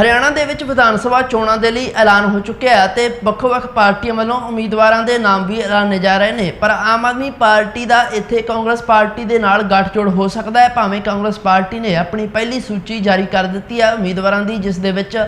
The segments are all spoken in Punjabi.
ਹਰਿਆਣਾ ਦੇ ਵਿੱਚ ਵਿਧਾਨ ਸਭਾ ਚੋਣਾਂ ਦੇ ਲਈ ਐਲਾਨ ਹੋ ਚੁੱਕਿਆ ਹੈ ਤੇ ਵੱਖ-ਵੱਖ ਪਾਰਟੀਆਂ ਵੱਲੋਂ ਉਮੀਦਵਾਰਾਂ ਦੇ ਨਾਮ ਵੀ ਐਲਾਨੇ ਜਾ ਰਹੇ ਨੇ। ਪਰ ਆਮ ਆਦਮੀ ਪਾਰਟੀ ਦਾ ਇੱਥੇ ਕਾਂਗਰਸ ਪਾਰਟੀ ਦੇ ਨਾਲ ਗੱਠਜੋੜ ਹੋ ਸਕਦਾ ਹੈ। ਭਾਵੇਂ ਕਾਂਗਰਸ ਪਾਰਟੀ ਨੇ ਆਪਣੀ ਪਹਿਲੀ ਸੂਚੀ ਜਾਰੀ ਕਰ ਦਿੱਤੀ ਹੈ, ਉਮੀਦਵਾਰਾਂ ਦੀ ਜਿਸ ਦੇ ਵਿੱਚ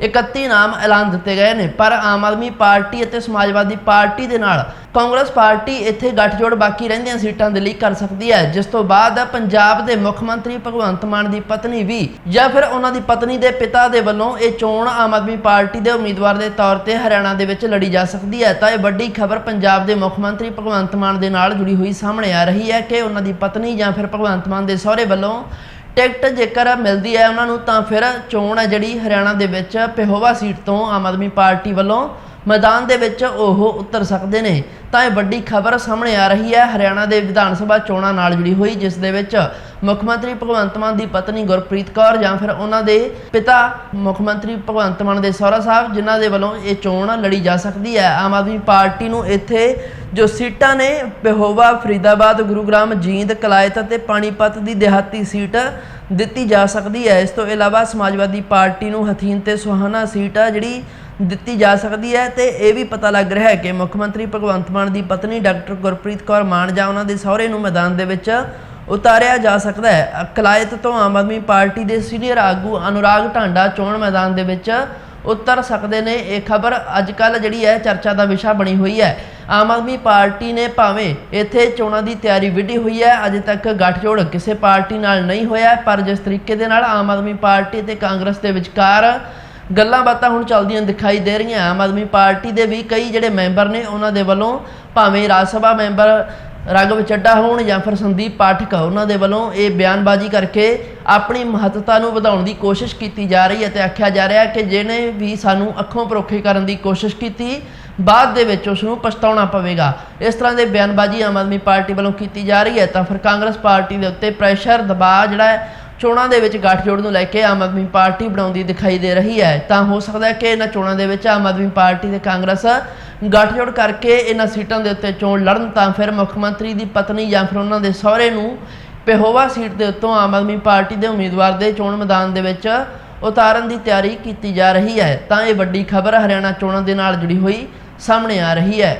31 ਨਾਮ ਐਲਾਨ ਦਿੱਤੇ ਗਏ ਨੇ। ਪਰ ਆਮ ਆਦਮੀ ਪਾਰਟੀ ਅਤੇ ਸਮਾਜਵਾਦੀ ਪਾਰਟੀ ਦੇ ਨਾਲ ਕਾਂਗਰਸ ਪਾਰਟੀ ਇੱਥੇ ਗੱਠਜੋੜ ਬਾਕੀ ਰਹਿੰਦੀਆਂ ਸੀਟਾਂ ਦੇ ਲਈ ਕਰ ਸਕਦੀ ਹੈ। ਜਿਸ ਤੋਂ ਬਾਅਦ ਪੰਜਾਬ ਦੇ ਮੁੱਖ ਮੰਤਰੀ ਭਗਵੰਤ ਮਾਨ ਦੀ ਪਤਨੀ ਵੀ ਜਾਂ ਫਿਰ ਉਹਨਾਂ ਦੀ ਪਤਨੀ ਦੇ ਪਿਤਾ ਦੇ ਵੱਲੋਂ ਇਹ ਚੋਣ ਆਮ ਆਦਮੀ ਪਾਰਟੀ ਦੇ ਉਮੀਦਵਾਰ ਦੇ ਤੌਰ ਤੇ ਹਰਿਆਣਾ ਦੇ ਵਿੱਚ ਲੜੀ ਜਾ ਸਕਦੀ ਹੈ। ਤਾਂ ਇਹ ਵੱਡੀ ਖਬਰ ਪੰਜਾਬ ਦੇ ਮੁੱਖ ਮੰਤਰੀ ਭਗਵੰਤ ਮਾਨ ਦੇ ਨਾਲ ਜੁੜੀ ਹੋਈ ਸਾਹਮਣੇ ਆ ਰਹੀ ਹੈ ਕਿ ਉਹਨਾਂ ਦੀ ਪਤਨੀ ਜਾਂ ਫਿਰ ਭਗਵੰਤ ਮਾਨ ਦੇ ਸਹੁਰੇ ਵੱਲੋਂ ਟਿਕਟ ਜੇਕਰ ਮਿਲਦੀ ਹੈ ਉਹਨਾਂ ਨੂੰ ਤਾਂ ਫਿਰ ਚੋਣ ਹੈ ਜਿਹੜੀ ਹਰਿਆਣਾ ਦੇ ਵਿੱਚ ਪਿਹੋਵਾ ਸੀਟ ਤੋਂ ਆਮ ਆਦਮੀ ਪਾਰਟੀ ਵੱਲੋਂ ਮੈਦਾਨ ਦੇ ਵਿੱਚ ਉਹ ਉਤਰ ਸਕਦੇ ਨੇ। ਤਾਂ ਇਹ ਵੱਡੀ ਖਬਰ ਸਾਹਮਣੇ ਆ ਰਹੀ ਹੈ। ਹਰਿਆਣਾ ਦੇ ਵਿਧਾਨ ਸਭਾ ਚੋਣਾਂ ਨਾਲ ਜੁੜੀ ਹੋਈ, ਜਿਸ ਦੇ ਵਿੱਚ ਮੁੱਖ ਮੰਤਰੀ ਭਗਵੰਤ ਮਾਨ ਦੀ ਪਤਨੀ ਗੁਰਪ੍ਰੀਤ ਕੌਰ ਜਾਂ ਫਿਰ ਉਹਨਾਂ ਦੇ ਪਿਤਾ ਮੁੱਖ ਮੰਤਰੀ ਭਗਵੰਤ ਮਾਨ ਦੇ ਸਹੁਰਾ ਸਾਹਿਬ, ਜਿਨ੍ਹਾਂ ਦੇ ਵੱਲੋਂ ਇਹ ਚੋਣ ਲੜੀ ਜਾ ਸਕਦੀ ਹੈ। ਆਮ ਆਦਮੀ ਪਾਰਟੀ ਨੂੰ ਇੱਥੇ ਜੋ ਸੀਟਾਂ ਨੇ ਪਿਹੋਵਾ ਫਰੀਦਾਬਾਦ, ਗੁਰੂਗ੍ਰਾਮ, ਜੀਂਦ, ਕਲਾਇਤ ਅਤੇ ਪਾਣੀਪਤ ਦੀ ਦਿਹਾਤੀ ਸੀਟ ਦਿੱਤੀ ਜਾ ਸਕਦੀ ਹੈ। ਇਸ ਤੋਂ ਇਲਾਵਾ ਸਮਾਜਵਾਦੀ ਪਾਰਟੀ ਨੂੰ ਹਥੀਨ ਤੇ ਸੁਹਾਨਾ ਸੀਟ ਆ ਜਿਹੜੀ ਦਿੱਤੀ ਜਾ ਸਕਦੀ ਹੈ ਤੇ ਇਹ ਵੀ ਪਤਾ ਲੱਗ ਰਿਹਾ ਹੈ ਕਿ ਮੁੱਖ ਮੰਤਰੀ ਭਗਵੰਤ ਮਾਨ ਦੀ ਪਤਨੀ ਡਾਕਟਰ ਗੁਰਪ੍ਰੀਤ ਕੌਰ ਮਾਨ ਜਾਂ ਉਹਨਾਂ ਦੇ ਸਹੁਰੇ ਨੂੰ ਮੈਦਾਨ ਦੇ ਵਿੱਚ ਉਤਾਰਿਆ ਜਾ ਸਕਦਾ ਹੈ। ਕਲਾਇਤ ਤੋਂ ਆਮ ਆਦਮੀ ਪਾਰਟੀ ਦੇ ਸੀਨੀਅਰ ਆਗੂ ਅਨੁਰਾਗ ਢਾਂਡਾ ਚੋਣ ਮੈਦਾਨ ਦੇ ਵਿੱਚ ਉਤਰ ਸਕਦੇ ਨੇ। ਇਹ ਖਬਰ ਅੱਜ ਕੱਲ ਜਿਹੜੀ ਹੈ ਚਰਚਾ ਦਾ ਵਿਸ਼ਾ ਬਣੀ ਹੋਈ ਹੈ। ਆਮ ਆਦਮੀ ਪਾਰਟੀ ਨੇ ਭਾਵੇਂ ਇੱਥੇ ਚੋਣਾਂ ਦੀ ਤਿਆਰੀ ਵਿੱਢੀ ਹੋਈ ਹੈ, ਅਜੇ ਤੱਕ ਗੱਠਜੋੜ ਕਿਸੇ ਪਾਰਟੀ ਨਾਲ ਨਹੀਂ ਹੋਇਆ, ਪਰ ਜਿਸ ਤਰੀਕੇ ਦੇ ਨਾਲ ਆਮ ਆਦਮੀ ਪਾਰਟੀ ਤੇ ਕਾਂਗਰਸ ਦੇ ਵਿਚਕਾਰ ਗੱਲਾਂ ਬਾਤਾਂ ਹੁਣ ਚੱਲਦੀਆਂ ਦਿਖਾਈ ਦੇ ਰਹੀਆਂ। ਆਮ ਆਦਮੀ ਪਾਰਟੀ ਦੇ ਵੀ ਕਈ ਜਿਹੜੇ ਮੈਂਬਰ ਨੇ, ਉਹਨਾਂ ਦੇ ਵੱਲੋਂ ਭਾਵੇਂ ਰਾਜ ਸਭਾ ਮੈਂਬਰ ਰਾਘਵ ਚੱਡਾ ਹੋਣ ਜਾਂ ਫਿਰ ਸੰਦੀਪ ਪਾਠਕ ਉਹਨਾਂ ਦੇ ਵੱਲੋਂ ਇਹ ਬਿਆਨਬਾਜ਼ੀ ਕਰਕੇ ਆਪਣੀ ਮਹੱਤਤਾ ਨੂੰ ਵਧਾਉਣ ਦੀ ਕੋਸ਼ਿਸ਼ ਕੀਤੀ ਜਾ ਰਹੀ ਹੈ ਤੇ ਆਖਿਆ ਜਾ ਰਿਹਾ ਹੈ ਕਿ ਜਿਹਨੇ ਵੀ ਸਾਨੂੰ ਅੱਖੋਂ ਪਰੋਖੇ ਕਰਨ ਦੀ ਕੋਸ਼ਿਸ਼ ਕੀਤੀ, ਬਾਅਦ ਦੇ ਵਿੱਚ ਉਸ ਨੂੰ ਪਛਤਾਉਣਾ ਪਵੇਗਾ। ਇਸ ਤਰ੍ਹਾਂ ਦੇ ਬਿਆਨਬਾਜ਼ੀ ਆਮ ਆਦਮੀ ਪਾਰਟੀ ਵੱਲੋਂ ਕੀਤੀ ਜਾ ਰਹੀ ਹੈ। ਤਾਂ ਫਿਰ ਕਾਂਗਰਸ ਪਾਰਟੀ ਦੇ ਉੱਤੇ ਪ੍ਰੈਸ਼ਰ ਦਬਾਅ ਜਿਹੜਾ ਹੈ ਚੋਣਾਂ ਦੇ ਵਿੱਚ ਗੱਠਜੋੜ ਨੂੰ ਲੈ ਕੇ ਆਮ ਆਦਮੀ ਪਾਰਟੀ ਬਣਾਉਂਦੀ ਦਿਖਾਈ ਦੇ ਰਹੀ ਹੈ। ਤਾਂ ਹੋ ਸਕਦਾ ਹੈ ਕਿ ਇਹਨਾਂ ਚੋਣਾਂ ਦੇ ਵਿੱਚ ਆਮ ਆਦਮੀ ਪਾਰਟੀ ਤੇ ਕਾਂਗਰਸ ਗੱਠਜੋੜ ਕਰਕੇ ਇਹਨਾਂ ਸੀਟਾਂ ਦੇ ਉੱਤੇ ਚੋਣ ਲੜਨ, ਤਾਂ ਫਿਰ ਮੁੱਖ ਮੰਤਰੀ ਦੀ ਪਤਨੀ ਜਾਂ ਫਿਰ ਉਹਨਾਂ ਦੇ ਸਹੁਰੇ ਨੂੰ ਪਿਹੋਵਾ ਸੀਟ ਦੇ ਉੱਤੋਂ ਆਮ ਆਦਮੀ ਪਾਰਟੀ ਦੇ ਉਮੀਦਵਾਰ ਦੇ ਚੋਣ ਮੈਦਾਨ ਦੇ ਵਿੱਚ ਉਤਾਰਨ ਦੀ ਤਿਆਰੀ ਕੀਤੀ ਜਾ ਰਹੀ ਹੈ। ਤਾਂ ਇਹ ਵੱਡੀ ਖਬਰ ਹਰਿਆਣਾ ਚੋਣਾਂ ਦੇ ਨਾਲ ਜੁੜੀ ਹੋਈ ਸਾਹਮਣੇ ਆ ਰਹੀ ਹੈ।